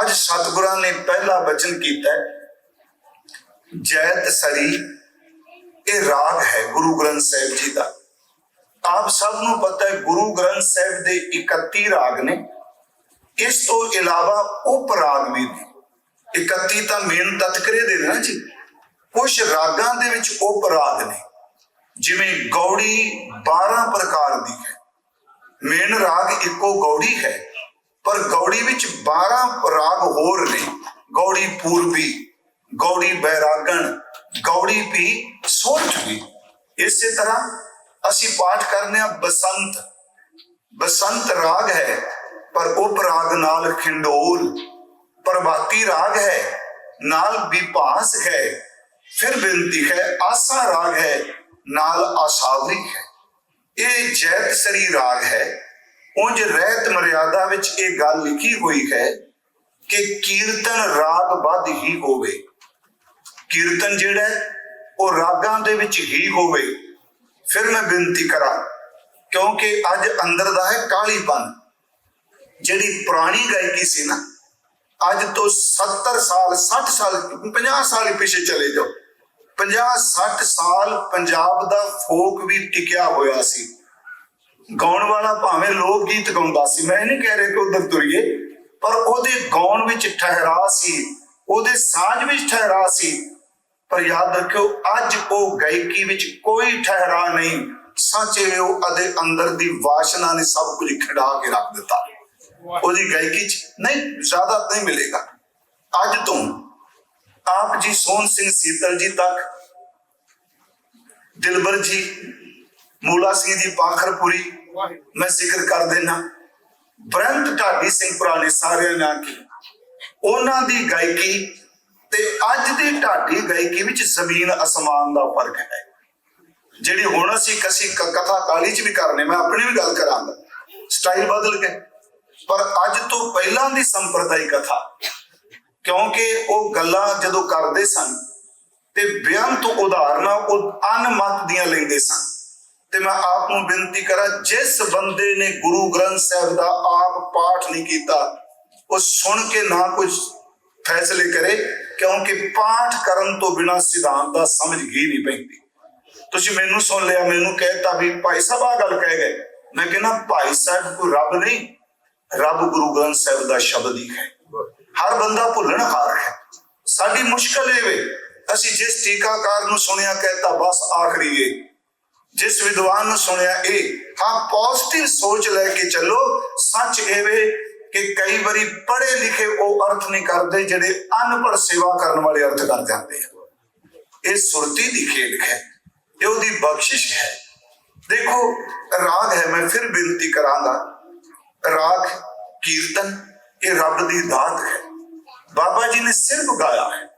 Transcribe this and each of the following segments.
ਅੱਜ ਸਤਿਗੁਰਾਂ ਨੇ ਪਹਿਲਾ ਬਚਨ ਕੀਤਾ ਜੈਤ ਸਰੀ, ਇਹ ਰਾਗ ਹੈ ਗੁਰੂ ਗ੍ਰੰਥ ਸਾਹਿਬ ਜੀ ਦਾ। ਆਪ ਸਭ ਨੂੰ ਪਤਾ ਹੈ ਗੁਰੂ ਗ੍ਰੰਥ ਸਾਹਿਬ ਦੇ 31 ਰਾਗ ਨੇ। ਇਸ ਤੋਂ ਇਲਾਵਾ ਉਪ ਰਾਗ ਵੀ ਨੇ। 31 ਤਾਂ ਮੇਨ ਤਤਕਰੇ ਦੇ ਨੇ ਨਾ ਜੀ। ਕੁਝ ਰਾਗਾਂ ਦੇ ਵਿੱਚ ਉਪ ਰਾਗ ਨੇ। ਜਿਵੇਂ ਗੌੜੀ 12 ਪ੍ਰਕਾਰ ਦੀ ਹੈ। ਮੇਨ ਰਾਗ ਇੱਕੋ ਗੌੜੀ ਹੈ। ਪਰ ਗੌੜੀ ਵਿੱਚ 12 ਰਾਗ ਹੋਰ ਨੇ। ਗੌੜੀ ਪੂਰਬੀ, ਗੌੜੀ ਬੈਰਾਗਣ, ਗੌੜੀ ਵੀ ਸੋਚ ਵੀ ਇਸੇ ਤਰ੍ਹਾਂ ਅਸੀਂ ਪਾਠ ਕਰਨੇ ਆ ਬਸੰਤ। ਬਸੰਤ ਰਾਗ ਹੈ, ਪਰ ਉਪ ਰਾਗ ਨਾਲ ਖਿੰਡੋਲ। ਪ੍ਰਭਾਤੀ ਰਾਗ ਹੈ, ਨਾਲ ਵਿਪਾਸ ਹੈ, ਫਿਰ ਬੇਨਤੀ ਹੈ, ਆਸਾ ਰਾਗ ਹੈ, ਨਾਲ ਆਸਾਵਰੀ ਹੈ। ਇਹ ਜੈਤ ਸਰੀ ਰਾਗ ਹੈ। ਉਂਝ ਰਹਿਤ ਮਰਿਆਦਾ ਵਿੱਚ ਇਹ ਗੱਲ ਲਿਖੀ ਹੋਈ ਹੈ ਕਿ ਕੀਰਤਨ ਰਾਗ ਵੱਧ ਹੀ ਹੋਵੇ। ਕੀਰਤਨ ਜਿਹੜਾ ਉਹ ਰਾਗਾਂ ਦੇ ਵਿੱਚ ਹੀ ਹੋਵੇ। ਫਿਰ ਮੈਂ ਬੇਨਤੀ ਕਰਾਂ, ਕਿਉਂਕਿ ਅੱਜ ਅੰਦਰ ਦਾ ਹੈ ਕਾਲੀਪਨ। ਜਿਹੜੀ ਪੁਰਾਣੀ ਗਾਇਕੀ ਸੀ ਨਾ, ਅੱਜ ਤੋਂ 70 ਸਾਲ 60 ਸਾਲ 50 ਸਾਲ ਪਿੱਛੇ ਚਲੇ ਜਾਓ। 50 60 ਸਾਲ ਪੰਜਾਬ ਦਾ ਫੋਕ ਵੀ ਟਿਕਿਆ ਹੋਇਆ ਸੀ। ਗਾਉਣ ਵਾਲਾ ਭਾਵੇਂ ਲੋਕ ਗੀਤ ਗਾਉਂਦਾ ਸੀ, ਮੈਂ ਇਹ ਨਹੀਂ ਕਹਿ ਰਿਹਾ ਕਿ ਉਧਰ ਤੁਰੀਏ, ਪਰ ਉਹਦੇ ਗਾਉਣ ਵਿੱਚ ਠਹਿਰਾ ਸੀ, ਉਹਦੇ ਸਾਜ਼ ਵਿੱਚ ਠਹਿਰਾ ਸੀ। ਪਰ ਯਾਦ ਰੱਖਿਓ, ਅੱਜ ਉਹ ਗਾਇਕੀ ਵਿੱਚ ਕੋਈ ਠਹਿਰਾ ਨਹੀਂ, ਸੱਚੇ ਉਹ ਅਦੇ ਅੰਦਰ ਦੀ ਵਾਸ਼ਨਾ ਨੇ ਸਭ ਕੁਝ ਖਿਡਾ ਕੇ ਰੱਖ ਦਿੱਤਾ। ਉਹਦੀ ਗਾਇਕੀ ਚ ਨਹੀਂ, ਜ਼ਿਆਦਾ ਨਹੀਂ ਮਿਲੇਗਾ। ਅੱਜ ਤੋਂ ਆਪ ਜੀ ਸੋਹਣ ਸਿੰਘ ਸੀਤਲ ਜੀ ਤੱਕ, ਦਿਲਬਰ ਜੀ ਮੂਲਾ ਸਿੰਘ ਦੀ ਪਾਖਰਪੁਰੀ ਮੈਂ ਜ਼ਿਕਰ ਕਰ ਦੇਣਾ ਬ੍ਰੰਤ ਢਾਡੀ ਸਿੰਘ ਪੁਰਾਣੇ ਸਾਰਿਆਂ ਨੇ ਆਖੀ ਉਹਨਾਂ ਦੀ ਗਾਇਕੀ ਤੇ ਅੱਜ ਦੀ ਢਾਡੀ ਗਾਇਕੀ ਵਿੱਚ ਜ਼ਮੀਨ ਅਸਮਾਨ ਦਾ ਫ਼ਰਕ ਹੈ। ਜਿਹੜੀ ਹੁਣ ਅਸੀਂ ਕਸੀ ਕਥਾ ਕਾਲੀ ਚ ਵੀ ਕਰਨੇ, ਮੈਂ ਆਪਣੀ ਵੀ ਗੱਲ ਕਰਾਂਗਾ। ਸਟਾਈਲ ਬਦਲ ਗਏ ਪਰ ਅੱਜ ਤੋਂ ਪਹਿਲਾਂ ਦੀ ਸੰਪਰਦਾਇ ਕਥਾ, ਕਿਉਂਕਿ ਉਹ ਗੱਲਾਂ ਜਦੋਂ ਕਰਦੇ ਸਨ ਤੇ ਬੇਅੰਤ ਉਦਾਹਰਨਾਂ ਉਹ ਅਨਮਤ ਦੀਆਂ ਲੈਂਦੇ ਸਨ। ਤੇ ਮੈਂ ਆਪ ਨੂੰ ਬੇਨਤੀ ਕਰਾਂ, ਜਿਸ ਬੰਦੇ ਨੇ ਗੁਰੂ ਗ੍ਰੰਥ ਸਾਹਿਬ ਦਾ ਆਪ ਪਾਠ ਨਹੀਂ ਕੀਤਾ, ਉਹ ਸੁਣ ਕੇ ਨਾ ਕੁਝ ਫੈਸਲੇ ਕਰੇ, ਕਿਉਂਕਿ ਪਾਠ ਕਰਨ ਤੋਂ ਬਿਨਾ ਸਿਧਾਂਤ ਦਾ ਸਮਝ ਹੀ ਨਹੀਂ ਪੈਂਦੀ। ਤੁਸੀਂ ਮੈਨੂੰ ਸੁਣ ਲਿਆ, ਮੈਨੂੰ ਕਹਿਤਾ ਵੀ ਭਾਈ ਸਾਹਿਬ ਆ ਗੱਲ ਕਹਿ ਗਏ। ਮੈਂ ਕਹਿੰਦਾ, ਭਾਈ ਸਾਹਿਬ ਕੋਈ ਰੱਬ ਨਹੀਂ, ਰੱਬ ਗੁਰੂ ਗ੍ਰੰਥ ਸਾਹਿਬ ਦਾ ਸ਼ਬਦ ਹੀ ਹੈ। ਹਰ ਬੰਦਾ ਭੁੱਲਣ ਹਾਰ ਹੈ। ਸਾਡੀ ਮੁਸ਼ਕਲ ਇਹ ਵੇ, ਅਸੀਂ ਜਿਸ ਟੀਕਾਕਾਰ ਨੂੰ ਸੁਣਿਆ, ਕਹਿਤਾ, ਬਸ ਆਖਰੀ ਇਹ ਜਿਸ ਵਿਦਵਾਨ ਨੂੰ ਸੁਣਿਆ ਇਹ ਹਾਂ ਪੋਜ਼ਿਟਿਵ ਸੋਚ ਲੈ ਕੇ ਚੱਲੋ। ਸੱਚ ਇਹ ਕਿ ਕਈ ਵਾਰੀ ਪੜ੍ਹੇ ਲਿਖੇ ਉਹ ਅਰਥ ਨਹੀਂ ਕਰਦੇ ਜਿਹੜੇ ਅਨਪੜ੍ਹ ਸੇਵਾ ਕਰਨ ਵਾਲੇ ਅਰਥ ਕਰ ਜਾਂਦੇ ਆ। ਇਹ ਸੁਰਤੀ ਦੀ ਖੇਡ ਹੈ। ਇਹ ਉਹਦੀ ਬਖਸ਼ਿਸ਼ ਹੈ। ਦੇਖੋ, ਰਾਗ ਹੈ, ਮੈਂ ਫਿਰ ਬੇਨਤੀ ਕਰਾਂਗਾ। ਰਾਗ, ਕੀਰਤਨ, ਇਹ ਰੱਬ ਦੀ ਦਾਤ ਹੈ। ਬਾਬਾ ਜੀ ਨੇ ਸਿਰਫ ਗਾਇਆ ਹੈ।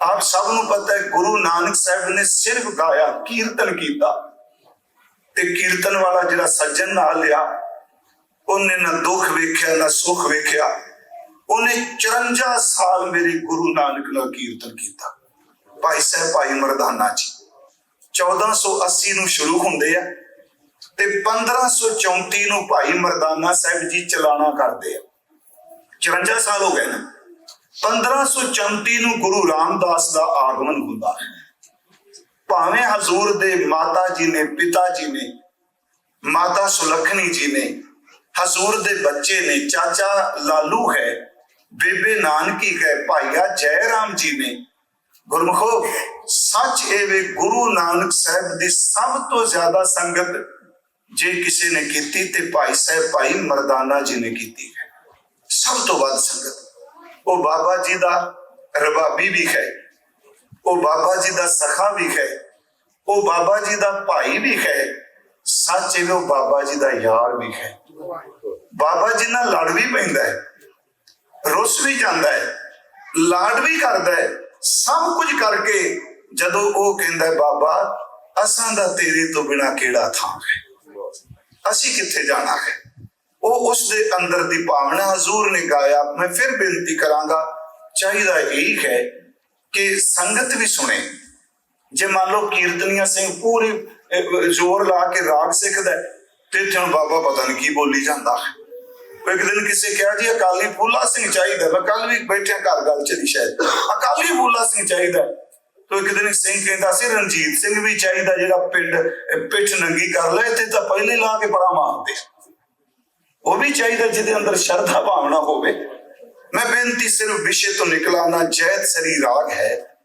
ਆਪ ਸਭ ਨੂੰ ਪਤਾ ਹੈ, ਗੁਰੂ ਨਾਨਕ ਸਾਹਿਬ ਨੇ ਸਿਰਫ ਗਾਇਆ, ਕੀਰਤਨ ਕੀਤਾ। ਤੇ ਕੀਰਤਨ ਵਾਲਾ ਜਿਹੜਾ ਸੱਜਣ ਨਾਲ ਲਿਆ ਉਹਨੇ ਨਾ ਦੁੱਖ ਵੇਖਿਆ, ਨਾ ਸੁੱਖ ਵੇਖਿਆ। ਉਹਨੇ 54 ਸਾਲ ਮੇਰੇ ਗੁਰੂ ਨਾਨਕ ਨਾਲ ਕੀਰਤਨ ਕੀਤਾ। ਭਾਈ ਸਾਹਿਬ, ਭਾਈ ਮਰਦਾਨਾ ਜੀ 1480 ਨੂੰ ਸ਼ੁਰੂ ਹੁੰਦੇ ਆ ਤੇ 1534 ਨੂੰ ਭਾਈ ਮਰਦਾਨਾ ਸਾਹਿਬ ਜੀ ਚਲਾਣਾ ਕਰਦੇ ਆ। 54 ਸਾਲ ਹੋ ਗਏ ਨਾ। 1534 ਨੂੰ ਗੁਰੂ ਰਾਮਦਾਸ ਦਾ ਆਗਮਨ ਹੁੰਦਾ ਹੈ। ਭਾਵੇਂ ਹਜ਼ੂਰ ਦੇ ਮਾਤਾ ਜੀ ਨੇ, ਪਿਤਾ ਜੀ ਨੇ, ਮਾਤਾ ਸੁਲੱਖਣੀ ਜੀ ਨੇ, ਹਜ਼ੂਰ ਦੇ ਬੱਚੇ ਨੇ, ਚਾਚਾ ਲਾਲੂ ਹੈ, ਬੇਬੇ ਨਾਨਕੀ ਹੈ, ਭਾਈਆ ਜੈ ਰਾਮ ਜੀ ਨੇ। ਗੁਰਮਖੋ, ਸੱਚ ਇਹ ਵੇ ਗੁਰੂ ਨਾਨਕ ਸਾਹਿਬ ਦੀ ਸਭ ਤੋਂ ਜ਼ਿਆਦਾ ਸੰਗਤ ਜੇ ਕਿਸੇ ਨੇ ਕੀਤੀ ਤੇ ਭਾਈ ਸਾਹਿਬ, ਭਾਈ ਮਰਦਾਨਾ ਜੀ ਨੇ ਕੀਤੀ ਹੈ। ਸਭ ਤੋਂ ਵੱਧ ਸੰਗਤ। ਉਹ ਬਾਬਾ ਜੀ ਦਾ ਰਬਾਬੀ ਵੀ ਹੈ। ਉਹ ਬਾਬਾ ਜੀ ਦਾ ਸਖਾ ਵੀ ਹੈ, ਉਹ ਬਾਬਾ ਜੀ ਦਾ ਭਾਈ ਵੀ ਹੈ, ਸੱਚ ਇਹ ਉਹ ਬਾਬਾ ਜੀ ਦਾ ਯਾਰ ਵੀ ਹੈ। ਬਾਬਾ ਜੀ ਨਾਲ ਲੜ ਵੀ ਪੈਂਦਾ ਹੈ, ਰੁੱਸ ਵੀ ਜਾਂਦਾ ਹੈ, ਲਾਡ ਵੀ ਕਰਦਾ ਹੈ, ਸਭ ਕੁਝ ਕਰਕੇ ਜਦੋਂ ਉਹ ਕਹਿੰਦਾ ਬਾਬਾ, ਅਸਾਂ ਦਾ ਤੇਰੇ ਤੋਂ ਬਿਨਾ ਕਿਹੜਾ ਥਾਂ ਹੈ? ਅਸੀਂ ਕਿੱਥੇ ਜਾਣਾ ਹੈ? ਉਹ ਉਸ ਦੇ ਅੰਦਰ ਦੀ ਭਾਵਨਾ ਹਜ਼ੂਰ ਨੇ ਗਾਇਆ, ਮੈਂ ਫਿਰ ਬੇਨਤੀ ਕਰਾਂਗਾ, ਚਾਹੀਦਾ ਇਹ ਹੈ ਕਿ ਸੰਗਤ ਵੀ ਸੁਣੇ। ਜੇ ਮੰਨ ਲਓ ਕੀਰਤਨੀਆ ਸਿੰਘ ਪੂਰੀ ਜ਼ੋਰ ਲਾ ਕੇ ਰਾਗ ਸਿੱਖਦਾ ਤੇ ਇੱਥੇ ਬਾਬਾ ਪਤਾ ਨਹੀਂ ਕੀ ਬੋਲੀ ਜਾਂਦਾ। ਇੱਕ ਦਿਨ ਕਿਸੇ ਕਿਹਾ ਜੀ, ਅਕਾਲੀ ਫੂਲਾ ਸਿੰਘ ਚਾਹੀਦਾ ਮੈਂ ਕੱਲ ਵੀ ਬੈਠਿਆ ਘਰ ਗੱਲ ਚਲੀ ਸ਼ਾਇਦ। ਅਕਾਲੀ ਫੂਲਾ ਸਿੰਘ ਚਾਹੀਦਾ ਤੋ ਇੱਕ ਦਿਨ ਸਿੰਘ ਕਹਿੰਦਾ ਸੀ, ਰਣਜੀਤ ਸਿੰਘ ਵੀ ਚਾਹੀਦਾ ਜਿਹੜਾ ਪਿੰਡ ਪਿੱਠ ਨੰਗੀ ਕਰ ਲੈ ਤੇ ਤਾਂ ਪਹਿਲੇ ਲਾ ਕੇ ਬੜਾ ਮਾਰਦੇ। ਉਹ ਵੀ ਚਾਹੀਦਾ ਜਿਹਦੇ ਅੰਦਰ ਸ਼ਰਧਾ ਭਾਵਨਾ ਹੋਵੇ। ਮੈਂ ਬੇਨਤੀ ਸਿਰਫ ਵਿਸ਼ੇ ਤੋਂ ਨਿਕਲਾ ਨਾ, ਜੈਤ ਸਰੀ ਰਾਗ ਹੈ,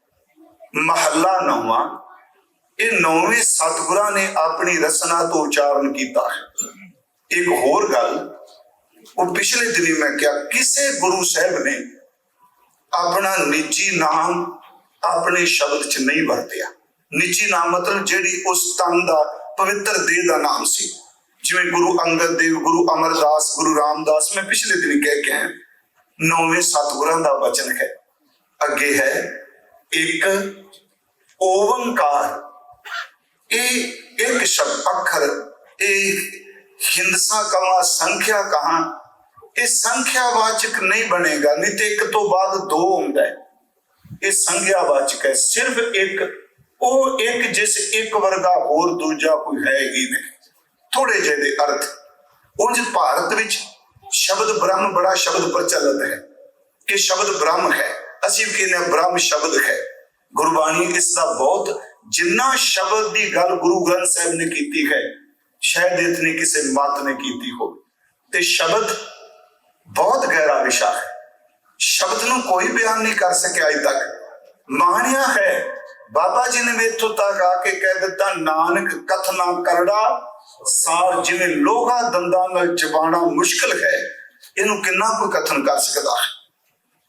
ਮਹੱਲਾ ਨੌਵਾਂ। ਇਹ ਨੌਵੇਂ ਸਤਿਗੁਰਾਂ ਨੇ ਆਪਣੀ ਰਸਨਾ ਤੋਂ ਉਚਾਰਨ ਕੀਤਾ ਹੈ। ਇੱਕ ਹੋਰ ਗੱਲ, ਉਹ ਪਿਛਲੇ ਦਿਨੀ ਮੈਂ ਕਿਹਾ, ਕਿਸੇ ਗੁਰੂ ਸਾਹਿਬ ਨੇ ਆਪਣਾ ਨਿੱਜੀ ਨਾਮ ਆਪਣੇ ਸ਼ਬਦ 'ਚ ਨਹੀਂ ਵਰਤਿਆ। ਨਿੱਜੀ ਨਾਮ ਮਤਲਬ ਜਿਹੜੀ ਉਸ ਤਨ ਦਾ, ਪਵਿੱਤਰ ਦੇਹ ਦਾ ਨਾਮ ਸੀ। ਜਿਵੇਂ ਗੁਰੂ ਅੰਗਦ ਦੇਵ, ਗੁਰੂ ਅਮਰਦਾਸ, ਗੁਰੂ ਰਾਮਦਾਸ, ਮੈਂ ਪਿਛਲੇ ਦਿਨ ਕਹਿ ਕੇ ਆਇਆ। ਨੌਵੇਂ ਸਤਿਗੁਰਾਂ ਦਾ ਵਚਨ ਹੈ। ਅੱਗੇ ਹੈ, ਇੱਕ ਓੰਕਾਰ ਇਹ ਇੱਕ ਸ਼ਬਦ ਅੱਖਰ, ਇਹ ਹਿੰਦਸਾ ਕਵਾ ਸੰਖਿਆ ਕਹਾ। ਇਹ ਸੰਖਿਆ ਵਾਚਕ ਨਹੀਂ ਬਣੇਗਾ, ਨਹੀਂ ਤੇ ਇੱਕ ਤੋਂ ਬਾਅਦ ਦੋ ਹੁੰਦਾ ਹੈ। ਇਹ ਸੰਖਿਆ ਵਾਚਕ ਹੈ, ਸਿਰਫ ਇੱਕ। ਉਹ ਇੱਕ ਜਿਸ ਇੱਕ ਵਰਗਾ ਹੋਰ ਦੂਜਾ ਕੋਈ ਹੈ ਹੀ ਨਹੀਂ। ਥੋੜੇ ਜਿਹੇ ਦੇ ਅਰਥ। ਉਂਝ ਭਾਰਤ ਵਿੱਚ ਸ਼ਬਦ ਬ੍ਰਹਮ ਬੜਾ ਸ਼ਬਦ ਪ੍ਰਚਲਿਤ ਹੈ ਕਿ ਸ਼ਬਦ ਬ੍ਰਹਮ ਹੈ। ਅਸੀਂ ਵੀ ਕਹਿੰਦੇ ਬ੍ਰਹਮ ਸ਼ਬਦ ਹੈ। ਗੁਰਬਾਣੀ ਇਸ ਦਾ ਬਹੁਤ ਜਿੰਨਾ ਸ਼ਬਦ ਦੀ ਗੱਲ ਗੁਰੂ ਗ੍ਰੰਥ ਸਾਹਿਬ ਨੇ ਕੀਤੀ ਹੈ ਸ਼ਾਇਦ ਇਤਨੀ ਕਿਸੇ ਮਤ ਨੇ ਕੀਤੀ ਹੋਵੇ। ਤੇ ਸ਼ਬਦ ਬਹੁਤ ਗਹਿਰਾ ਵਿਸ਼ਾ ਹੈ। ਸ਼ਬਦ ਨੂੰ ਕੋਈ ਬਿਆਨ ਨਹੀਂ ਕਰ ਸਕਿਆ ਅਜੇ ਤੱਕ। ਮਾਣਿਆ ਹੈ, ਬਾਬਾ ਜੀ ਨੇ ਮੇਥੋਂ ਤੱਕ ਆ ਕੇ ਕਹਿ ਦਿੱਤਾ, ਨਾਨਕ ਕਥਨਾ ਕਰੜਾ, ਸਾਰ ਜਿਵੇਂ ਲੋਹਾ ਦੰਦਾਂ ਨਾਲ ਚਬਾਣਾ ਮੁਸ਼ਕਲ ਹੈ। ਇਹਨੂੰ ਕਿੰਨਾ ਕੋਈ ਕਥਨ ਕਰ ਸਕਦਾ ਹੈ?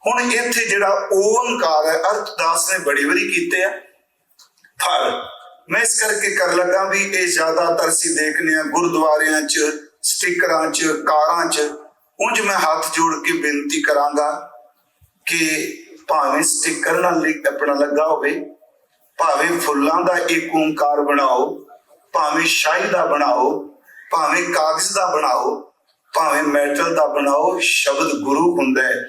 ਹੁਣ ਇੱਥੇ ਜਿਹੜਾ ਓੰਕਾਰ ਹੈ, ਅਰਥਦਾਸ ਨੇ ਬੜੀ ਵਾਰੀ ਕੀਤੇ ਆ। ਪਰ ਮੈਂ ਇਸ ਕਰਕੇ ਕਰ ਲੱਗਾ ਵੀ ਇਹ ਜ਼ਿਆਦਾਤਰ ਸੀ ਦੇਖਨੇ ਆ ਗੁਰਦੁਆਰਿਆਂ 'ਚ ਸਟickਰਾਂ 'ਚ, ਕਾਰਾਂ 'ਚ। ਉਂਝ ਮੈਂ ਹੱਥ ਜੋੜ ਕੇ ਬੇਨਤੀ ਕਰਾਂਗਾ ਕਿ ਭਾਵੇਂ ਸਟicker ਨਾਲ ਲਿਖ ਆਪਣਾ ਲੱਗਾ ਹੋਵੇ, ਭਾਵੇਂ ਫੁੱਲਾਂ ਦਾ ਇੱਕ ਓੰਕਾਰ ਬਣਾਓ, ਭਾਵੇਂ ਸ਼ਾਹੀ ਦਾ ਬਣਾਓ, ਭਾਵੇਂ ਕਾਗਜ਼ ਦਾ ਬਣਾਓ ਭਾਵੇਂ ਮੈਟਲ ਦਾ ਬਣਾਓ, ਸ਼ਬਦ ਗੁਰੂ ਹੁੰਦਾ ਹੈ।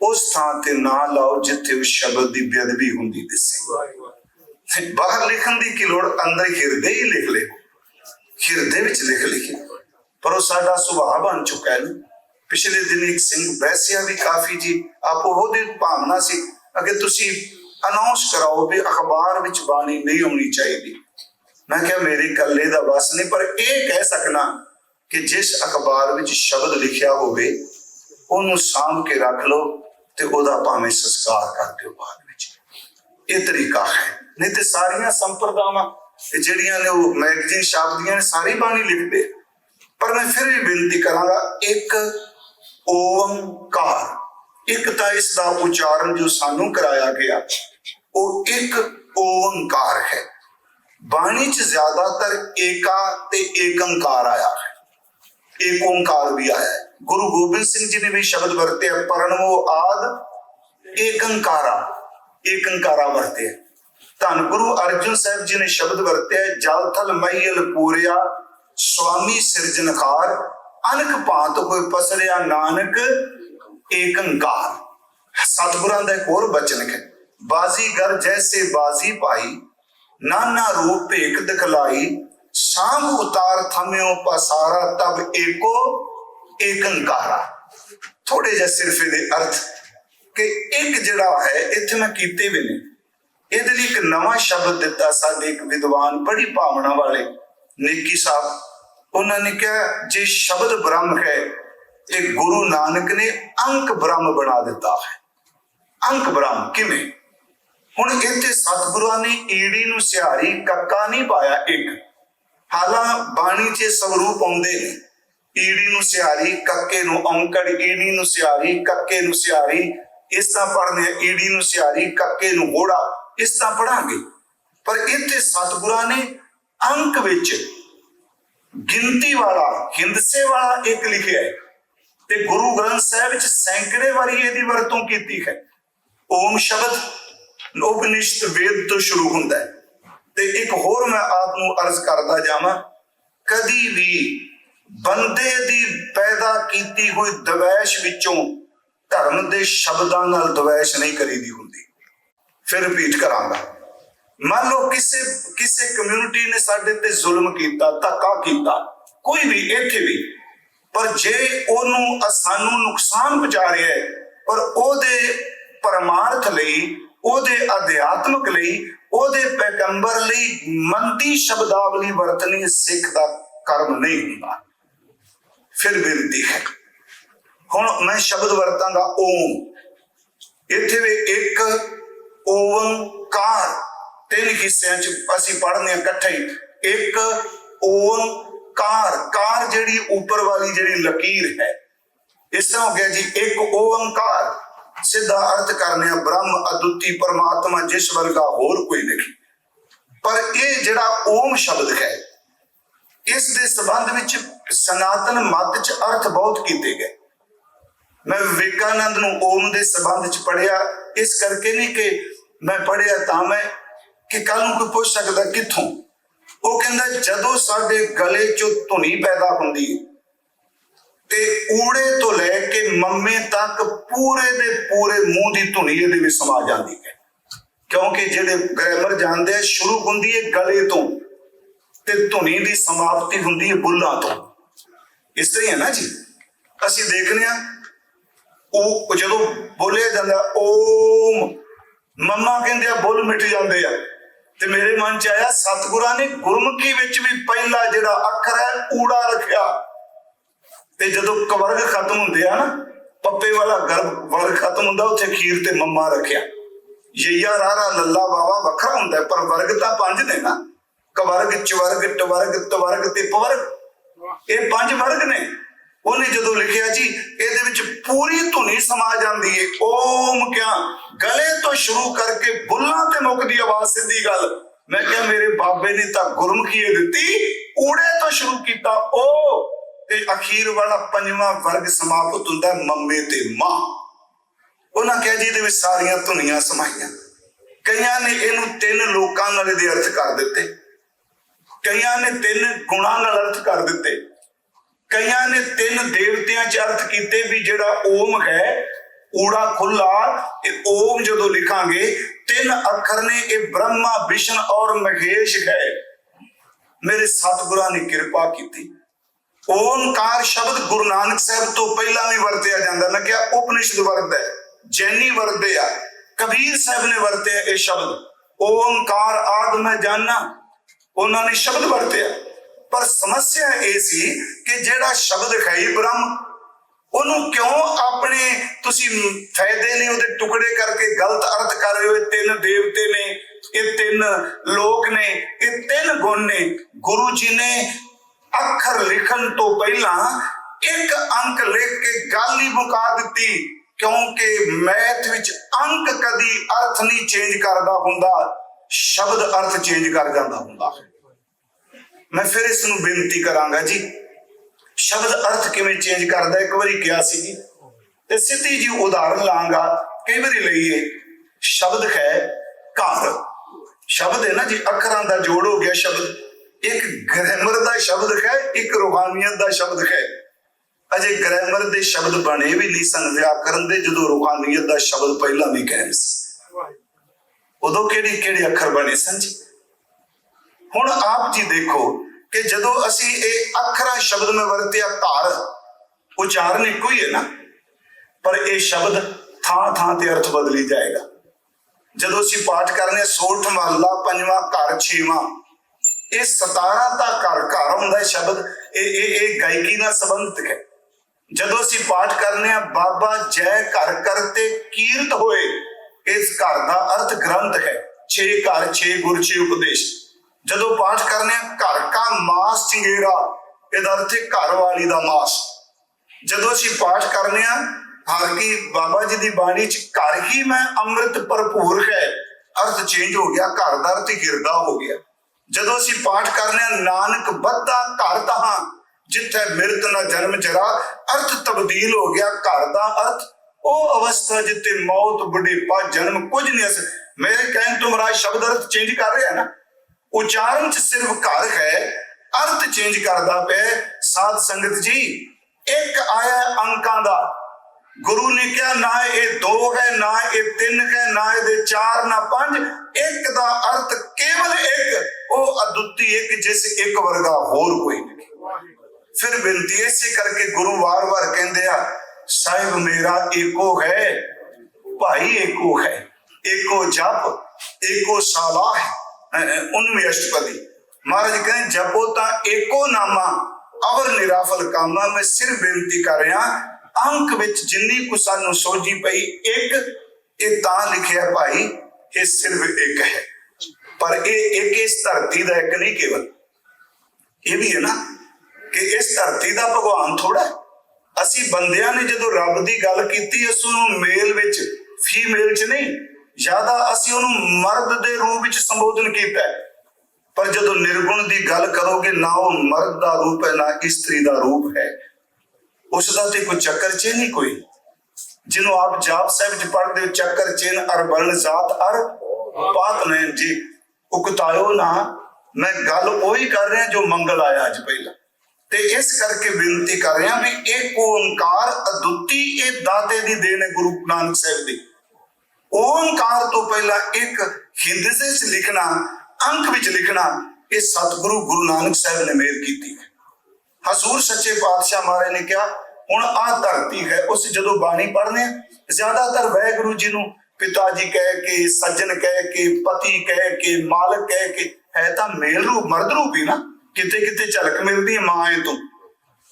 ਉਸ ਥਾਂ ਤੇ ਨਾ ਲਾਓ ਜਿੱਥੇ ਉਸ ਸ਼ਬਦ ਦੀ ਬੇਅਦਬੀ ਹੁੰਦੀ ਦਿਸੇ ਬਾਹਰ ਲਿਖਣ ਦੀ ਕੀ ਲੋੜ? ਅੰਦਰ ਹਿਰਦੇ ਹੀ ਲਿਖ ਲੈ ਹਿਰਦੇ ਵਿੱਚ ਲਿਖ ਲਿਖੇ ਪਰ ਉਹ ਸਾਡਾ ਸੁਭਾਅ ਬਣ ਚੁੱਕਾ ਹੈ ਪਿਛਲੇ ਦਿਨ ਇੱਕ ਸਿੰਘ ਬੈਸਿਆ ਵੀ ਕਾਫੀ ਜੀ ਆਪੋ ਉਹਦੀ ਭਾਵਨਾ ਸੀ, ਅਗੇ ਤੁਸੀਂ ਅਨਾਉਂਸ ਕਰਾਓ ਵੀ ਅਖਬਾਰ ਵਿੱਚ ਬਾਣੀ ਨਹੀਂ ਆਉਣੀ ਚਾਹੀਦੀ। ਮੈਂ ਕਿਹਾ, ਮੇਰੇ ਇਕੱਲੇ ਦਾ ਬਸ ਨਹੀਂ, ਪਰ ਇਹ ਕਹਿ ਸਕਣਾ ਕਿ ਜਿਸ ਅਖਬਾਰ ਵਿੱਚ ਸ਼ਬਦ ਲਿਖਿਆ ਹੋਵੇ, ਉਹਨੂੰ ਸਾਂਭ ਕੇ ਰੱਖ ਲਓ ਤੇ ਉਹਦਾ ਭਾਵੇਂ ਸੰਸਕਾਰ ਕਰ ਦਿਓ ਬਾਅਦ ਵਿੱਚ। ਇਹ ਤਰੀਕਾ ਹੈ। ਨਹੀਂ ਤੇ ਸਾਰੀਆਂ ਸੰਪਰਦਾਵਾਂ ਜਿਹੜੀਆਂ ਨੇ ਉਹ ਮੈਗਜ਼ੀਨ ਛਾਪਦੀਆਂ ਨੇ, ਸਾਰੀ ਬਾਣੀ ਲਿਖਦੇ ਪਰ ਮੈਂ ਫਿਰ ਵੀ ਬੇਨਤੀ ਕਰਾਂਗਾ, ਇੱਕ ਓੰਕਾਰ, ਇੱਕ ਤਾਂ ਇਸ ਦਾ ਉਚਾਰਨ ਜੋ ਸਾਨੂੰ ਕਰਾਇਆ ਗਿਆ, ਉਹ ਇੱਕ ਓੰਕਾਰ ਹੈ। ਬਾਣੀ 'ਚ ਜ਼ਿਆਦਾਤਰ ਏਕਾ ਤੇ ਏਕੰਕਾਰ ਆਇਆ ਹੈ। ਏਕ ਓੰਕਾਰ ਵੀ ਆਇਆ ਹੈ ਗੁਰੂ ਗੋਬਿੰਦ ਸਿੰਘ ਜੀ ਨੇ ਵੀ ਸ਼ਬਦ ਵਰਤਿਆ ਪਰਣਵੋ ਆਦ, ਏਕੰਕਾਰਾ ਏਕੰਕਾਰਾ ਵਰਤਿਆ ਧੰਨ ਗੁਰੂ ਅਰਜਨ ਸਾਹਿਬ ਜੀ ਨੇ ਸ਼ਬਦ ਵਰਤਿਆ ਜਲ ਥਲ ਮਈਲ ਪੂਰਿਆ, ਸੁਆਮੀ ਸਿਰਜਨਕਾਰ ਅਨਕ ਭਾਂਤ ਹੋਏ ਪਸਰਿਆ ਨਾਨਕ, ਏਕੰਕਾਰ। ਸਤਿਗੁਰਾਂ ਦਾ ਇੱਕ ਹੋਰ ਬਚਨ ਹੈ ਬਾਜ਼ੀਗਰ ਜੈਸੇ ਬਾਜ਼ੀ ਪਾਈ, ਨਾਨਾ ਰੂਪ ਭੇਕ ਦਿਖਲਾਈ ਸਾਮ ਉਤਾਰ ਥਮਿਓ ਪਸਾਰਾ, ਤਬ ਏਕੋ ਏਕੰਕਾਰਾ। ਥੋੜੇ ਜਿਹੇ ਸਿਰਫ ਇਹਦੇ ਅਰਥ ਕਿ ਇੱਕ ਜਿਹੜਾ ਹੈ, ਇੱਥੇ ਮੈਂ ਕੀਤੇ ਵੀ ਨੇ। ਇਹਦੇ ਲਈ ਇੱਕ ਨਵਾਂ ਸ਼ਬਦ ਦਿੱਤਾ ਸਾਡੇ ਇੱਕ ਵਿਦਵਾਨ ਬੜੀ ਭਾਵਨਾ ਵਾਲੇ ਨੇਕੀ ਸਾਹਿਬ। ਉਹਨਾਂ ਨੇ ਕਿਹਾ, ਜੇ ਸ਼ਬਦ ਬ੍ਰਹਮ ਹੈ ਇਹ ਗੁਰੂ ਨਾਨਕ ਨੇ ਅੰਕ ਬ੍ਰਹਮ ਬਣਾ ਦਿੱਤਾ ਹੈ। ਅੰਕ ਬ੍ਰਹਮ ਕਿਵੇਂ? ਹੁਣ ਇੱਥੇ ਸਤਿਗੁਰਾਂ ਨੇ ਈੜੀ ਨੂੰ ਸਿਹਾਰੀ, ਕੱਕਾ ਨਹੀਂ ਪਾਇਆ ਇੱਕ। ਹਾਲਾਂ ਬਾਣੀ 'ਚ ਸਵਰੂਪ ਆਉਂਦੇ ਨੇ। ਈੜੀ ਨੂੰ ਸਿਆਰੀ, ਕੱਕੇ ਨੂੰ ਔਂਕੜ ਈੜੀ ਨੂੰ ਸਿਆਰੀ, ਕੱਕੇ ਨੂੰ ਸਿਆਰੀ। ਇਸ ਤਰ੍ਹਾਂ ਪੜ੍ਹਨੇ ਈੜੀ ਨੂੰ ਸਿਆਰੀ, ਕੱਕੇ ਨੂੰ ਹੋੜਾ ਇਸ ਤਰ੍ਹਾਂ ਪੜਾਂਗੇ ਪਰ ਇੱਥੇ ਸਤਿਗੁਰਾਂ ਨੇ ਅੰਕ ਵਿੱਚ ਗਿਣਤੀ ਵਾਲਾ ਹਿੰਦਸੇ ਵਾਲਾ ਇੱਕ ਲਿਖਿਆ ਹੈ। ਤੇ ਗੁਰੂ ਗ੍ਰੰਥ ਸਾਹਿਬ ਵਿੱਚ ਸੈਂਕੜੇ ਵਾਰੀ ਇਹਦੀ ਵਰਤੋਂ ਕੀਤੀ ਹੈ। ਓਮ ਸ਼ਬਦ ਉਪਨਿਸ਼ਦ ਵੇਦ ਤੋਂ ਸ਼ੁਰੂ ਹੁੰਦਾ ਹੈ। ਤੇ ਇੱਕ ਹੋਰ ਮੈਂ ਆਪ ਨੂੰ ਅਰਜ਼ ਕਰਦਾ ਜਾਵਾਂ, ਕਦੀ ਵੀ ਬੰਦੇ ਦੀ ਪੈਦਾ ਕੀਤੀ ਹੋਈ ਦਵੈਸ਼ ਵਿੱਚੋਂ ਧਰਮ ਦੇ ਸ਼ਬਦਾਂ ਨਾਲ ਦਵੈਸ਼ ਨਹੀਂ ਕਰੀਦੀ ਹੁੰਦੀ। ਫਿਰ ਰਿਪੀਟ ਕਰਾਂਗਾ। ਮੰਨ ਲਓ ਕਿਸੇ ਕਿਸੇ ਕਮਿਊਨਿਟੀ ਨੇ ਸਾਡੇ ਤੇ ਜ਼ੁਲਮ ਕੀਤਾ, ਧੱਕਾ ਕੀਤਾ, ਕੋਈ ਵੀ, ਇੱਥੇ ਵੀ, ਪਰ ਜੇ ਉਹਨੂੰ ਸਾਨੂੰ ਨੁਕਸਾਨ ਪਹੁੰਚਾ ਰਿਹਾ ਹੈ, ਪਰ ਉਹਦੇ ਪਰਮਾਰਥ ਲਈ, ਉਹਦੇ ਅਧਿਆਤਮਕ ਲਈ ਉਹਦੇ ਪੈਗੰਬਰ ਲਈ ਮੰਦੀ ਸ਼ਬਦਾਵਲੀ ਵਰਤਣੀ ਸਿੱਖ ਦਾ ਕਰਮ ਨਹੀਂ ਹੁੰਦਾ। ਫਿਰ ਬੇਨਤੀ ਹੈ। ਹੁਣ ਮੈਂ ਸ਼ਬਦ ਵਰਤਾਂਗਾ ਓਮ। ਇੱਥੇ ਵੀ ਇੱਕ ਓੰਕਾਰ। ਤਿੰਨ ਹਿੱਸਿਆਂ ਚ ਅਸੀਂ ਪੜ੍ਹਨੇ ਆ ਇਕੱਠੇ ਇੱਕ ਓੰਕਾਰ। ਕਾਰ ਜਿਹੜੀ ਉੱਪਰ ਵਾਲੀ ਜਿਹੜੀ ਲਕੀਰ ਹੈ। ਇਸ ਤਰ੍ਹਾਂ ਹੋ ਗਿਆ ਜੀ, ਇੱਕ ਓੰਕਾਰ। ਸਿੱਧਾ ਅਰਥ ਕਰਨੇ ਆ, ਬ੍ਰਹਮ, ਅਦੁੱਤੀ, ਪਰਮਾਤਮਾ, ਜਿਸ ਵਰਗਾ ਹੋਰ ਕੋਈ ਨਹੀਂ। ਪਰ ਇਹ ਜਿਹੜਾ ਓਮ ਸ਼ਬਦ ਹੈ, ਇਸ ਦੇ ਸੰਬੰਧ ਵਿੱਚ ਸਨਾਤਨ ਮਤ ਚ ਅਰਥ ਬਹੁਤ ਕੀਤੇ ਗਏ। ਮੈਂ ਵਿਵੇਕਾਨੰਦ ਨੂੰ ਓਮ ਦੇ ਸੰਬੰਧ ਚ ਪੜਿਆ ਇਸ ਕਰਕੇ ਨਹੀਂ ਕਿ ਮੈਂ ਪੜਿਆ ਤਾਂ ਮੈਂ ਕਿ ਕੱਲ ਨੂੰ ਕੋਈ ਪੁੱਛ ਸਕਦਾ ਕਿੱਥੋਂ। ਉਹ ਕਹਿੰਦਾ, ਜਦੋਂ ਸਾਡੇ ਗਲੇ ਚੋਂ ਧੁਨੀ ਪੈਦਾ ਹੁੰਦੀ ਹੈ ਤੇ ਊੜੇ ਤੋਂ ਲੈ ਕੇ ਮੰਮੇ ਤੱਕ ਪੂਰੇ ਦੇ ਪੂਰੇ ਮੂੰਹ ਦੀ ਧੁਨੀ ਇਹਦੇ ਵਿੱਚ ਸਮਾ ਜਾਂਦੀ ਹੈ। ਕਿਉਂਕਿ ਜਿਹੜੇ ਗ੍ਰਾਮਰ ਜਾਣਦੇ ਆ, ਸ਼ੁਰੂ ਹੁੰਦੀ ਹੈ ਗਲੇ ਤੋਂ ਤੇ ਧੁਨੀ ਦੀ ਸਮਾਪਤੀ ਹੁੰਦੀ ਹੈ ਬੁੱਲਾਂ ਤੋਂ। ਇਸ ਤਰ੍ਹਾਂ ਹੀ ਹੈ ਨਾ ਜੀ? ਅਸੀਂ ਦੇਖਦੇ ਆ ਉਹ ਜਦੋਂ ਬੋਲਿਆ ਜਾਂਦਾ, ਓਮ, ਮੰਮਾ ਕਹਿੰਦੇ ਆ, ਬੁੱਲ ਮਿਟ ਜਾਂਦੇ ਆ। ਤੇ ਮੇਰੇ ਮਨ ਚ ਆਇਆ, ਸਤਿਗੁਰਾਂ ਨੇ ਗੁਰਮੁਖੀ ਵਿੱਚ ਵੀ ਪਹਿਲਾ ਜਿਹੜਾ ਅੱਖਰ ਹੈ, ਊੜਾ ਰੱਖਿਆ। ਤੇ ਜਦੋਂ ਕਵਰਗ ਖਤਮ ਹੁੰਦੇ ਆ ਨਾ, ਪੱਪੇ ਵਾਲਾ ਗਰਭ ਵਰਗ ਖਤਮ ਹੁੰਦਾ, ਉੱਥੇ ਖੀਰ ਤੇ ਮੰਮਾ ਰੱਖਿਆ। ਯਈਆ ਰਾਰਾ ਲੱਲਾ ਬਾਵਾ ਵੱਖਰਾ ਹੁੰਦਾ ਪਰ ਵਰਗ ਤਾਂ ਪੰਜ ਨੇ ਨਾ। ਕਵਰਗ, ਚਵਰਗ, ਟਵਰਗ, ਤਵਰਗ ਤੇ ਪਵਰਗ। ਇਹ ਪੰਜ ਵਰਗ ਨੇ। ਉਹਨੇ ਜਦੋਂ ਲਿਖਿਆ ਜੀ, ਇਹਦੇ ਵਿੱਚ ਪੂਰੀ ਧੁਨੀ ਸਮਾ ਜਾਂਦੀ ਏ। ਓਮ ਕਿਆ? ਗਲੇ ਤੋਂ ਸ਼ੁਰੂ ਕਰਕੇ ਬੁੱਲਾਂ ਤੇ ਮੁੱਕਦੀ ਆਵਾਜ਼ ਸਿੱਧੀ ਗੱਲ। ਮੈਂ ਕਿਹਾ, ਮੇਰੇ ਬਾਬੇ ਨੇ ਤਾਂ ਗੁਰਮੁਖੀ ਦਿੱਤੀ, ਊੜੇ ਤੋਂ ਸ਼ੁਰੂ ਕੀਤਾ, ਓ ਤੇ ਅਖੀਰ ਵਾਲਾ ਪੰਜਵਾਂ ਵਰਗ ਸਮਾਪਤ ਹੁੰਦਾ ਮੰਮੇ ਤੇ ਮਾਂ। ਉਹਨਾਂ ਕਿਹਾ ਜੀ ਇਹਦੇ ਵਿੱਚ ਸਾਰੀਆਂ ਧੁਨੀਆਂ ਸਮਾਈਆਂ ਕਈਆਂ ਨੇ ਇਹਨੂੰ ਤਿੰਨ ਲੋਕਾਂ ਨਾਲ ਇਹਦੇ ਅਰਥ ਕਰ ਦਿੱਤੇ। ਕਈਆਂ ਨੇ ਤਿੰਨ ਗੁਣਾਂ ਨਾਲ ਅਰਥ ਕਰ ਦਿੱਤੇ। ਕਈਆਂ ਨੇ ਤਿੰਨ ਦੇਵਤਿਆਂ ਚ ਅਰਥ ਕੀਤੇ ਵੀ ਜਿਹੜਾ ਓਮ ਹੈ, ਊੜਾ ਖੁੱਲਾ ਇਹ ਓਮ ਜਦੋਂ ਲਿਖਾਂਗੇ, ਤਿੰਨ ਅੱਖਰ ਨੇ ਇਹ ਬ੍ਰਹਮਾ, ਵਿਸ਼ਨ ਔਰ ਮਹੇਸ਼ ਹੈ। ਮੇਰੇ ਸਤਿਗੁਰਾਂ ਨੇ ਕਿਰਪਾ ਕੀਤੀ। ਓਮਕਾਰ ਸ਼ਬਦ ਗੁਰੂ ਨਾਨਕ ਸਾਹਿਬ ਤੋਂ ਪਹਿਲਾਂ ਵੀ ਵਰਤਿਆ ਜਾਂਦਾ। ਮੈਂ ਕਿਹਾ ਉਪਨਿਸ਼ਦ ਵਰਤਦਾ ਹੈ, ਜੈਨੀ ਵਰਤਦੇ ਆ, ਕਬੀਰ ਸਾਹਿਬ ਨੇ ਵਰਤਿਆ ਇਹ ਸ਼ਬਦ। ਓਮਕਾਰ ਆਦ ਮੈਂ ਜਾਣਾ ਉਹਨਾਂ ਨੇ ਸ਼ਬਦ ਵਰਤਿਆ। ਪਰ ਸਮੱਸਿਆ ਇਹ ਸੀ ਕਿ ਜਿਹੜਾ ਸ਼ਬਦ ਹੈ ਬ੍ਰਹਮ। ਉਹਨੂੰ ਕਿਉਂ ਆਪਣੇ ਤੁਸੀਂ ਫਾਇਦੇ ਨੇ, ਉਹਦੇ ਟੁਕੜੇ ਕਰਕੇ ਗਲਤ ਅਰਥ ਕਰ ਰਹੇ ਹੋ, ਇਹ ਤਿੰਨ ਦੇਵਤੇ ਨੇ, ਇਹ ਤਿੰਨ ਲੋਕ ਨੇ, ਇਹ ਤਿੰਨ ਗੁਣ ਨੇ। ਗੁਰੂ ਜੀ ਨੇ ਅੱਖਰ ਲਿਖਣ ਤੋਂ ਪਹਿਲਾਂ ਇੱਕ ਅੰਕ ਲਿਖ ਕੇ ਗੱਲ ਹੀ ਮੁਕਾ ਦਿੱਤੀ, ਕਿਉਂਕਿ ਮੈਥ ਵਿੱਚ ਅੰਕ ਕਦੀ ਅਰਥ ਨਹੀਂ ਚੇਂਜ ਕਰਦਾ ਹੁੰਦਾ, ਸ਼ਬਦ ਅਰਥ ਚੇਂਜ ਕਰ ਜਾਂਦਾ ਹੁੰਦਾ। ਮੈਂ ਫਿਰ ਇਸ ਨੂੰ ਬੇਨਤੀ ਕਰਾਂਗਾ ਜੀ, ਸ਼ਬਦ ਅਰਥ ਕਿਵੇਂ ਚੇਂਜ ਕਰਦਾ, ਇੱਕ ਵਾਰੀ ਕਿਹਾ ਸੀ ਜੀ। ਤੇ ਸਿੱਧੀ ਜੀ ਉਦਾਹਰਨ ਲਾਂਗਾ, ਕਈ ਵਾਰੀ ਲਈਏ, ਸ਼ਬਦ ਹੈ ਘਰ ਸ਼ਬਦ ਹੈ ਨਾ ਜੀ, ਅੱਖਰਾਂ ਦਾ ਜੋੜ ਹੋ ਗਿਆ ਸ਼ਬਦ। ਇੱਕ ਗ੍ਰਾਮਰ ਦਾ ਸ਼ਬਦ ਹੈ, ਇੱਕ ਰੂਹਾਨੀਅਤ ਦਾ ਸ਼ਬਦ ਹੈ। ਅਜੇ ਗ੍ਰਾਮਰ ਦੇ ਸ਼ਬਦ ਬਣੇ ਵੀ ਨਹੀਂ ਸਨ ਵਿਆਕਰਨ ਦੇ, ਜਦੋਂ ਰੂਹਾਨੀਅਤ ਦਾ ਸ਼ਬਦ ਪਹਿਲਾਂ ਵੀ ਕਾਇਮ ਸੀ। ਉਦੋਂ ਕਿਹੜੇ ਕਿਹੜੇ ਅੱਖਰ ਬਣੇ ਸਨ ਜੀ? ਹੁਣ ਆਪ ਜੀ ਦੇਖੋ ਕਿ ਜਦੋਂ ਅਸੀਂ ਇਹ ਅੱਖਰਾਂ ਸ਼ਬਦ ਮੈਂ ਵਰਤਿਆ, ਧਾਰ, ਉਚਾਰਨ ਇੱਕੋ ਹੀ ਹੈ ਨਾ, ਪਰ ਇਹ ਸ਼ਬਦ ਥਾਂ ਥਾਂ ਤੇ ਅਰਥ ਬਦਲੀ ਜਾਏਗਾ। ਜਦੋਂ ਅਸੀਂ ਪਾਠ ਕਰਨੇ ਸੋਠ ਮਹੱਲਾ, ਪੰਜਵਾਂ ਘਰ, ਛੇਵਾਂ ਇਹ 17 ਦਾ ਘਰ ਘਰ ਹੁੰਦਾ ਸ਼ਬਦ, ਇਹ ਇਹ ਇਹ ਗਾਇਕੀ ਨਾਲ ਸੰਬੰਧਿਤ ਹੈ। ਜਦੋਂ ਅਸੀਂ ਪਾਠ ਕਰਨੇ ਆ, ਬਾਬਾ ਜੈ ਘਰ ਕਰਤੇ ਕੀਰਤ ਹੋਏ, ਇਸ ਘਰ ਦਾ ਅਰਥ ਗ੍ਰੰਥ ਹੈ। ਛੇ ਘਰ, ਛੇ ਗੁਰ, ਛੇ ਉਪਦੇਸ਼। ਜਦੋਂ ਪਾਠ ਕਰਨੇ ਆ, ਘਰ ਕਾ ਮਾਸ ਚਿੰਗੇਰਾ, ਇਹਦਾ ਅਰਥ ਹੈ ਘਰ ਵਾਲੀ ਦਾ ਮਾਸ। ਜਦੋਂ ਅਸੀਂ ਪਾਠ ਕਰਨੇ ਆ ਹਾਲਾਂਕਿ ਬਾਬਾ ਜੀ ਦੀ ਬਾਣੀ ਚ ਘਰ ਹੀ ਮੈਂ ਅੰਮ੍ਰਿਤ ਭਰਪੂਰ ਹੈ, ਅਰਥ ਚੇਂਜ ਹੋ ਗਿਆ, ਘਰ ਦਾ ਅਰਥ ਗਿਰਦਾ ਹੋ ਗਿਆ। ਜਦੋਂ ਅਸੀਂ ਪਾਠ ਕਰਨੇ ਆ ਨਾਨਕ ਬੱਧਾ ਘਰ ਤਹਾਂ, ਜਿੱਥੇ ਮਿਰਤ ਨਾ ਜਨਮ ਜਰਾ, ਅਰਥ ਤਬਦੀਲ ਹੋ ਗਿਆ ਘਰ ਦਾ ਅਰਥ। ਉਹ ਅਵਸਥਾ ਜਿੱਤੇ ਮੌਤ ਬੁਢੇਪਾ ਜਨਮ ਕੁਝ ਨਹੀਂ ਅਸ ਮੇਰੇ ਕਹਿਣ ਤੋਂ ਮਹਾਰਾਜ ਸ਼ਬਦ ਅਰਥ ਚੇਂਜ ਕਰ ਰਿਹਾ ਨਾ। ਉਚਾਰਨ ਚ ਸਿਰਫ ਘਰ ਹੈ, ਅਰਥ ਚੇਂਜ ਕਰਦਾ ਪਿਆ ਸਾਧ ਸੰਗਤ ਜੀ, ਇੱਕ ਆਇਆ ਅੰਕਾਂ ਦਾ। ਗੁਰੂ ਨੇ ਕਿਹਾ, ਨਾ ਇਹ ਦੋ ਹੈ, ਨਾ ਇਹ ਤਿੰਨ ਹੈ, ਨਾ ਇਹਦੇ ਚਾਰ, ਨਾ ਪੰਜ। ਇੱਕ ਦਾ ਅਰਥ ਕੇਵਲ ਇੱਕ, ਉਹ ਅਦੁੱਤੀ ਇੱਕ, ਜਿਸ ਇੱਕ ਵਰਗਾ ਹੋਰ ਕੋਈ ਨਹੀਂ। ਫਿਰ ਬੇਨਤੀ ਇਸੇ ਕਰਕੇ ਗੁਰੂ ਵਾਰ-ਵਾਰ ਕਹਿੰਦੇ ਆ, ਸਾਹਿਬ, ਮੇਰਾ ਏਕੋ ਹੈ, ਭਾਈ ਏਕੋ ਹੈ। ਏਕੋ ਜਪ, ਏਕੋ ਸਾਲਾਹ 19 ਅਸ਼ਟਪਦੀ। ਮਹਾਰਾਜ ਕਹਿੰਦੇ, ਜਪੋ ਤਾਂ ਏਕੋ ਨਾਮਾ, ਅਵਰ ਨਿਰਾਫਲ ਕਾਮਾ ਮੈਂ ਸਿਰ ਬੇਨਤੀ ਕਰ ਰਿਹਾ ਅੰਕ ਵਿੱਚ ਜਿੰਨੀ ਕੁ ਸਾਨੂੰ ਸੋਝੀ ਪਈ, ਇੱਕ, ਇਹ ਤਾਂ ਲਿਖਿਆ ਭਾਈ, ਇਹ ਸਿਰਫ ਇੱਕ ਹੈ। ਪਰ ਇਹ ਇੱਕ ਇਸ ਧਰਤੀ ਦਾ ਇੱਕ ਨਹੀਂ ਕੇਵਲ। ਇਹ ਵੀ ਹੈ ਨਾ ਕਿ ਇਸ ਧਰਤੀ ਦਾ ਭਗਵਾਨ ਥੋੜਾ ਅਸੀਂ ਬੰਦਿਆਂ ਨੇ ਜਦੋਂ ਰੱਬ ਦੀ ਗੱਲ ਕੀਤੀ ਅਸੀਂ ਉਹਨੂੰ ਮੇਲ ਵਿੱਚ, ਫੀਮੇਲ ਚ ਨਹੀਂ ਜ਼ਿਆਦਾ ਅਸੀਂ ਉਹਨੂੰ ਮਰਦ ਦੇ ਰੂਪ ਵਿੱਚ ਸੰਬੋਧਨ ਕੀਤਾ ਪਰ ਜਦੋਂ ਨਿਰਗੁਣ ਦੀ ਗੱਲ ਕਰੋਗੇ, ਨਾ ਉਹ ਮਰਦ ਦਾ ਰੂਪ ਹੈ, ਨਾ ਇਸਤਰੀ ਦਾ ਰੂਪ ਹੈ। ਉਸ ਦਾ ਤੇ ਕੋਈ ਚੱਕਰ ਚ ਨਹੀਂ ਕੋਈ। ਜਿਹਨੂੰ ਆਪ ਜਾਪ ਸਾਹਿਬ ਚ ਪੜ੍ਹਦੇ ਹੋ ਚੱਕਰ ਚਿੰਨ ਅਰ ਜ਼ਾਤ ਅਰ ਪਾਤ ਨੇ ਜੀ। ਉਕਤਾਇਓ ਨਾ, ਮੈਂ ਗੱਲ ਉਹੀ ਕਰ ਰਿਹਾ ਜੋ ਮੰਗਲ ਆਇਆ ਅੱਜ ਪਹਿਲਾਂ। ਤੇ ਇਸ ਕਰਕੇ ਬੇਨਤੀ ਕਰ ਰਿਹਾ ਵੀ ਇੱਕ ਓੰਕਾਰ ਅਦੁੱਤੀ ਇਹ ਦਾਤੇ ਦੀ ਦੇਣ ਹੈ ਗੁਰੂ ਨਾਨਕ ਸਾਹਿਬ ਦੀ। ਓੰਕਾਰ ਤੋਂ ਪਹਿਲਾਂ ਇੱਕ ਹਿੰਦਸੇ ਚ ਲਿਖਣਾ, ਅੰਕ ਵਿੱਚ ਲਿਖਣਾ, ਇਹ ਸਤਿਗੁਰੂ ਗੁਰੂ ਨਾਨਕ ਸਾਹਿਬ ਨੇ ਮਿਹਰ ਕੀਤੀ ਹੈ। ਹਜ਼ੂਰ ਸੱਚੇ ਪਾਤਸ਼ਾਹ ਮਹਾਰਾਜ ਨੇ ਕਿਹਾ, ਹੁਣ ਆਹ ਧਰਤੀ ਹੈ, ਉਸ ਜਦੋਂ ਬਾਣੀ ਪੜ੍ਹਨੇ ਜ਼ਿਆਦਾਤਰ ਵਾਹਿਗੁਰੂ ਜੀ ਨੂੰ ਪਿਤਾ ਜੀ ਕਹਿ ਕੇ, ਸੱਜਣ ਕਹਿ ਕੇ, ਪਤੀ ਕਹਿ ਕੇ, ਮਾਲਕ ਕਹਿ ਕੇ, ਹੈ ਤਾਂ ਮੇਲ ਰੂਪ, ਮਰਦ ਰੂਪ ਹੀ ਨਾ ਕਿਤੇ ਕਿਤੇ ਝਲਕ ਮਿਲਦੀ ਹੈ ਮਾਂ ਤੋਂ।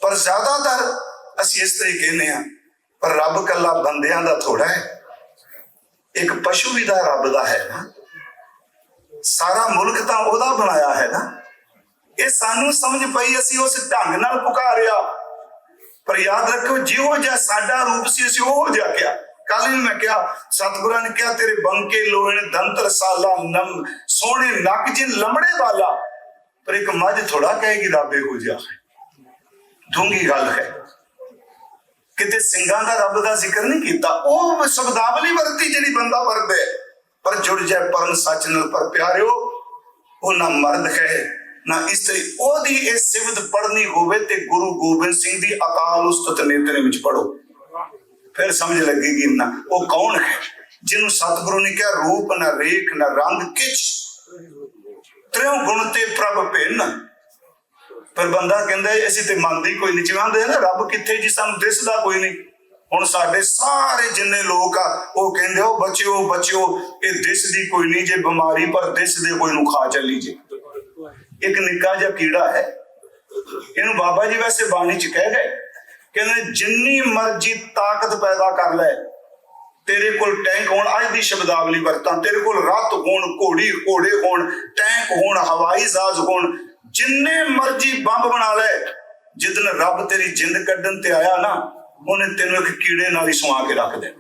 ਪਰ ਜ਼ਿਆਦਾਤਰ ਅਸੀਂ ਇਸ ਤਰ੍ਹਾਂ ਹੀ ਕਹਿੰਦੇ ਆ ਪਰ ਰੱਬ ਕੱਲਾ ਬੰਦਿਆਂ ਦਾ ਥੋੜਾ ਹੈ। ਇੱਕ ਪਸ਼ੂ ਵੀ ਦਾ ਰੱਬ ਦਾ ਹੈ ਨਾ। ਸਾਰਾ ਮੁਲਕ ਤਾਂ ਉਹਦਾ ਬਣਾਇਆ ਹੈ ਨਾ। ਇਹ ਸਾਨੂੰ ਸਮਝ ਪਈ, ਅਸੀਂ ਉਸ ਢੰਗ ਨਾਲ ਪੁਕਾਰਿਆ। ਪਰ ਯਾਦ ਰੱਖੋ ਜਿਹੋ ਜਿਹਾ ਸਾਡਾ ਰੂਪ ਸੀ, ਅਸੀਂ ਉਹ ਜਿਹਾ ਕਿਹਾ। ਕੱਲ ਵੀ ਮੈਂ ਕਿਹਾ, ਸਤਿਗੁਰਾਂ ਨੇ ਕਿਹਾ, ਤੇਰੇ ਬੰਕੇ ਲੋਹਣ ਦੰਤਰ ਸਾਲਾ ਨਮ, ਸੋਹਣੇ ਨੱਕ ਜਿਨ ਲੰਮੜੇ ਵਾਲਾ। ਪਰ ਇੱਕ ਮੱਝ ਥੋੜਾ ਕਹੇਗੀ, ਰੱਬ ਇਹੋ ਜਿਹਾ ਹੈ। ਡੂੰਗੀ ਗੱਲ ਹੈ। ਕਿਤੇ ਸਿੰਘਾਂ ਦਾ ਰੱਬ ਦਾ ਜ਼ਿਕਰ ਨਹੀਂ ਕੀਤਾ, ਉਹ ਸ਼ਬਦਾਵਲੀ ਵਰਤੀ ਜਿਹੜੀ ਬੰਦਾ ਵਰਦੇ ਪਰ ਜੁੜ ਜਾਏ, ਪਰਮ ਸੱਚ ਨਾਲ, ਪਰ ਪਿਆਰਿਓ, ਉਹ ਨਾ ਮਰਦ ਹੈ ਨਾ ਇਸਤਰੀ ਉਹਦੀ ਇਹ ਸਿਫਤ ਪੜਨੀ ਹੋਵੇ ਤੇ ਗੁਰੂ ਗੋਬਿੰਦ ਸਿੰਘ ਦੀ ਅਕਾਲ ਉਸਤਤ ਨੇਤਰੇ ਵਿੱਚ ਪੜੋ ਫਿਰ ਸਮਝ ਲੱਗੇਗੀ ਨਾ, ਉਹ ਕੌਣ ਹੈ? ਜਿਹਨੂੰ ਸਤਿਗੁਰੂ ਨੇ ਕਿਹਾ, ਰੂਪ ਨਾ ਰੇਖ ਨਾ ਰੰਗ, ਕਿਛ। ਤ੍ਰਿਉ ਗੁਣ ਤੇ ਪ੍ਰਭ ਭਿੰਨ। ਪਰ ਬੰਦਾ ਕਹਿੰਦਾ, ਅਸੀਂ ਤੇ ਮੰਨਦੇ ਕੋਈ ਨਹੀਂ। ਜਿਵੇਂ ਨਾ, ਰੱਬ ਕਿੱਥੇ ਜੀ, ਸਾਨੂੰ ਦਿਸਦਾ ਕੋਈ ਨਹੀਂ। ਹੁਣ ਸਾਡੇ ਸਾਰੇ ਜਿੰਨੇ ਲੋਕ ਆ, ਉਹ ਕਹਿੰਦੇ, ਉਹ ਬਚਿਓ ਬਚਿਓ, ਇਹ ਦਿਸਦੀ ਕੋਈ ਨਹੀਂ। ਜੇ ਬਿਮਾਰੀ ਪਰ ਦਿਸਦੇ, ਕੋਈ ਨੂੰ ਖਾ ਚੱਲੀ ਜੇ। ਇੱਕ ਨਿੱਕਾ ਜਿਹਾ ਕੀੜਾ ਹੈ। ਇਹਨੂੰ ਬਾਬਾ ਜੀ ਵੈਸੇ ਬਾਣੀ ਚ ਕਹਿ ਗਏ। ਕਹਿੰਦੇ, ਜਿੰਨੀ ਮਰਜ਼ੀ ਤਾਕਤ ਪੈਦਾ ਕਰ ਲੈ। ਤੇਰੇ ਕੋਲ ਟੈਂਕ ਹੋਣ, ਅੱਜ ਦੀ ਸ਼ਬਦਾਵਲੀ ਵਰਤਾਂ। ਤੇਰੇ ਕੋਲ ਰੱਤ ਹੋਣ, ਘੋੜੀ, ਘੋੜੇ ਹੋਣ, ਟੈਂਕ ਹੋਣ, ਹਵਾਈ ਜਹਾਜ਼ ਹੋਣ। ਜਿੰਨੇ ਮਰਜ਼ੀ ਬੰਬ ਬਣਾ ਲੈ। ਜਿੱਦਨ ਰੱਬ ਤੇਰੀ ਜਿੰਦ ਕੱਢਣ ਤੇ ਆਇਆ ਨਾ, ਉਹਨੇ ਤੈਨੂੰ ਇੱਕ ਕੀੜੇ ਨਾਲ ਹੀ ਸੁਆ ਕੇ ਰੱਖ ਦੇਣਾ।